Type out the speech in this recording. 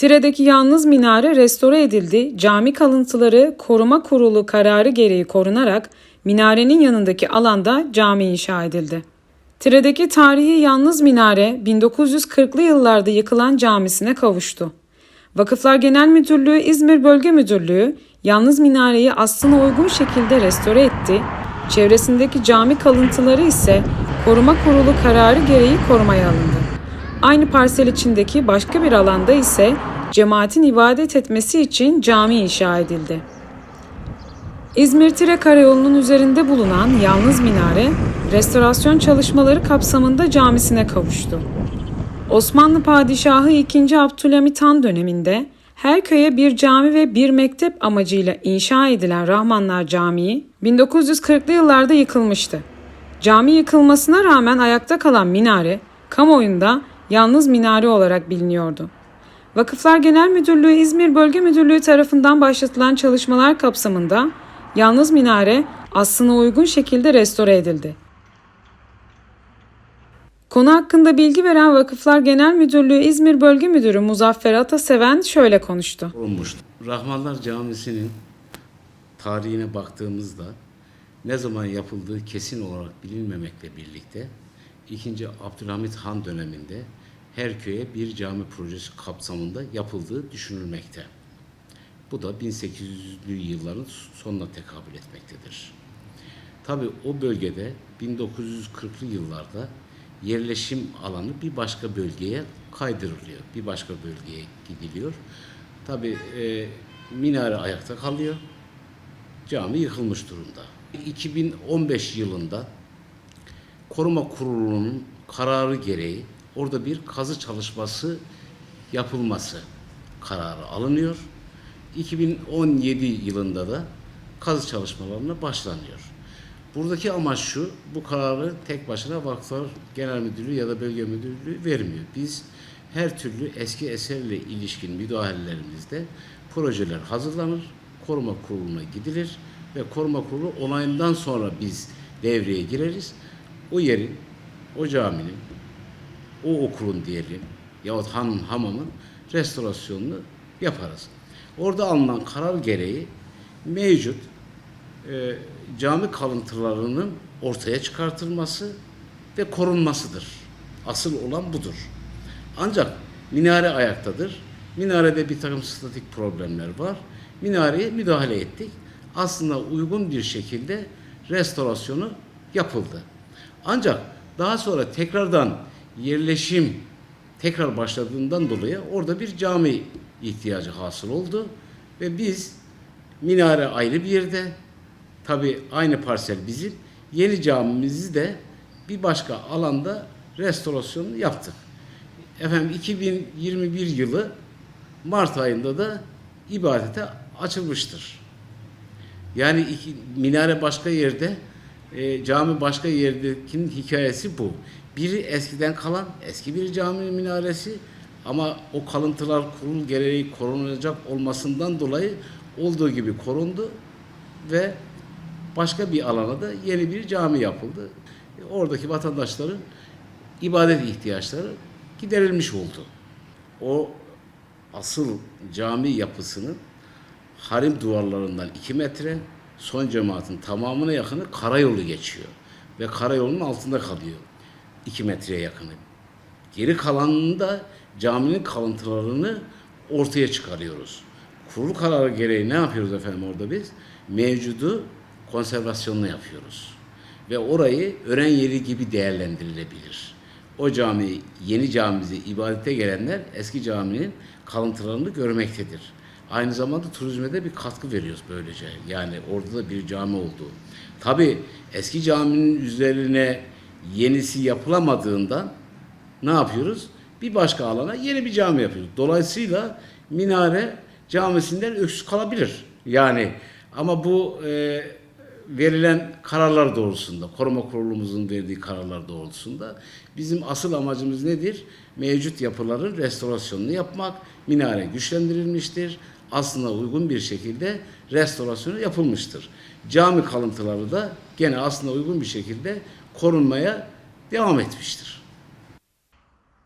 Tire'deki yalnız minare restore edildi, cami kalıntıları koruma kurulu kararı gereği korunarak minarenin yanındaki alanda cami inşa edildi. Tire'deki tarihi yalnız minare 1940'lı yıllarda yıkılan camisine kavuştu. Vakıflar Genel Müdürlüğü İzmir Bölge Müdürlüğü yalnız minareyi aslına uygun şekilde restore etti, çevresindeki cami kalıntıları ise koruma kurulu kararı gereği korumaya alındı. Aynı parsel içindeki başka bir alanda ise cemaatin ibadet etmesi için cami inşa edildi. İzmir-Tire Karayolu'nun üzerinde bulunan yalnız minare, restorasyon çalışmaları kapsamında camisine kavuştu. Osmanlı Padişahı II. Abdülhamit Han döneminde her köye bir cami ve bir mektep amacıyla inşa edilen Rahmanlar Camii 1940'lı yıllarda yıkılmıştı. Cami yıkılmasına rağmen ayakta kalan minare, kamuoyunda yalnız minare olarak biliniyordu. Vakıflar Genel Müdürlüğü İzmir Bölge Müdürlüğü tarafından başlatılan çalışmalar kapsamında yalnız minare aslına uygun şekilde restore edildi. Konu hakkında bilgi veren Vakıflar Genel Müdürlüğü İzmir Bölge Müdürü Muzaffer Ataseven şöyle konuştu. olmuştu. Rahmanlar Camisi'nin tarihine baktığımızda ne zaman yapıldığı kesin olarak bilinmemekle birlikte 2. Abdülhamit Han döneminde her köye bir cami projesi kapsamında yapıldığı düşünülmekte. Bu da 1800'lü yılların sonuna tekabül etmektedir. Tabi o bölgede 1940'lı yıllarda yerleşim alanı bir başka bölgeye kaydırılıyor. Bir başka bölgeye gidiliyor. Tabi e, minare ayakta kalıyor. Cami yıkılmış durumda. 2015 yılında Koruma Kurulu'nun kararı gereği orada bir kazı çalışması yapılması kararı alınıyor. 2017 yılında da kazı çalışmalarına başlanıyor. Buradaki amaç şu, bu kararı tek başına Vakıflar Genel Müdürlüğü ya da Bölge Müdürlüğü vermiyor. Biz her türlü eski eserle ilişkin müdahalelerimizde projeler hazırlanır, koruma kuruluna gidilir ve koruma kurulu onayından sonra biz devreye gireriz. O yerin, o caminin, o okulun diyelim yahut hanın hamamın restorasyonunu yaparız. Orada alınan karar gereği mevcut e, cami kalıntılarının ortaya çıkartılması ve korunmasıdır. Asıl olan budur. Ancak minare ayaktadır. Minarede bir takım statik problemler var. Minareye müdahale ettik. Aslında uygun bir şekilde restorasyonu yapıldı. Ancak daha sonra tekrardan yerleşim tekrar başladığından dolayı orada bir cami ihtiyacı hasıl oldu ve biz minare ayrı bir yerde tabi aynı parsel bizim yeni camimizi de bir başka alanda restorasyonunu yaptık. Efendim 2021 yılı Mart ayında da ibadete açılmıştır. Yani iki, minare başka yerde, e, cami başka yerdekinin hikayesi bu. Biri eskiden kalan eski bir cami minaresi ama o kalıntılar kurul gereği korunacak olmasından dolayı olduğu gibi korundu ve başka bir alana da yeni bir cami yapıldı. E, Oradaki vatandaşların ibadet ihtiyaçları giderilmiş oldu. O asıl cami yapısının harim duvarlarından 2 metre, son cemaatin tamamına yakını karayolu geçiyor. Ve karayolunun altında kalıyor. 2 metreye yakını. Geri kalanını da caminin kalıntılarını ortaya çıkarıyoruz. Kurulu kararı gereği ne yapıyoruz efendim orada biz? Mevcudu konservasyonunu yapıyoruz. Ve orayı öğren yeri gibi değerlendirilebilir. O cami, yeni camimize ibadete gelenler eski caminin kalıntılarını görmektedir. Aynı zamanda turizme de bir katkı veriyoruz böylece. Yani orada da bir cami oldu. Tabi eski caminin üzerine yenisi yapılamadığından ne yapıyoruz? Bir başka alana yeni bir cami yapıyoruz. Dolayısıyla minare camisinden öksüz kalabilir. Yani ama bu e, verilen kararlar doğrultusunda, koruma kurulumuzun verdiği kararlar doğrultusunda bizim asıl amacımız nedir? Mevcut yapıların restorasyonunu yapmak, minare güçlendirilmiştir. Aslında uygun bir şekilde restorasyonu yapılmıştır. Cami kalıntıları da gene aslında uygun bir şekilde korunmaya devam etmiştir.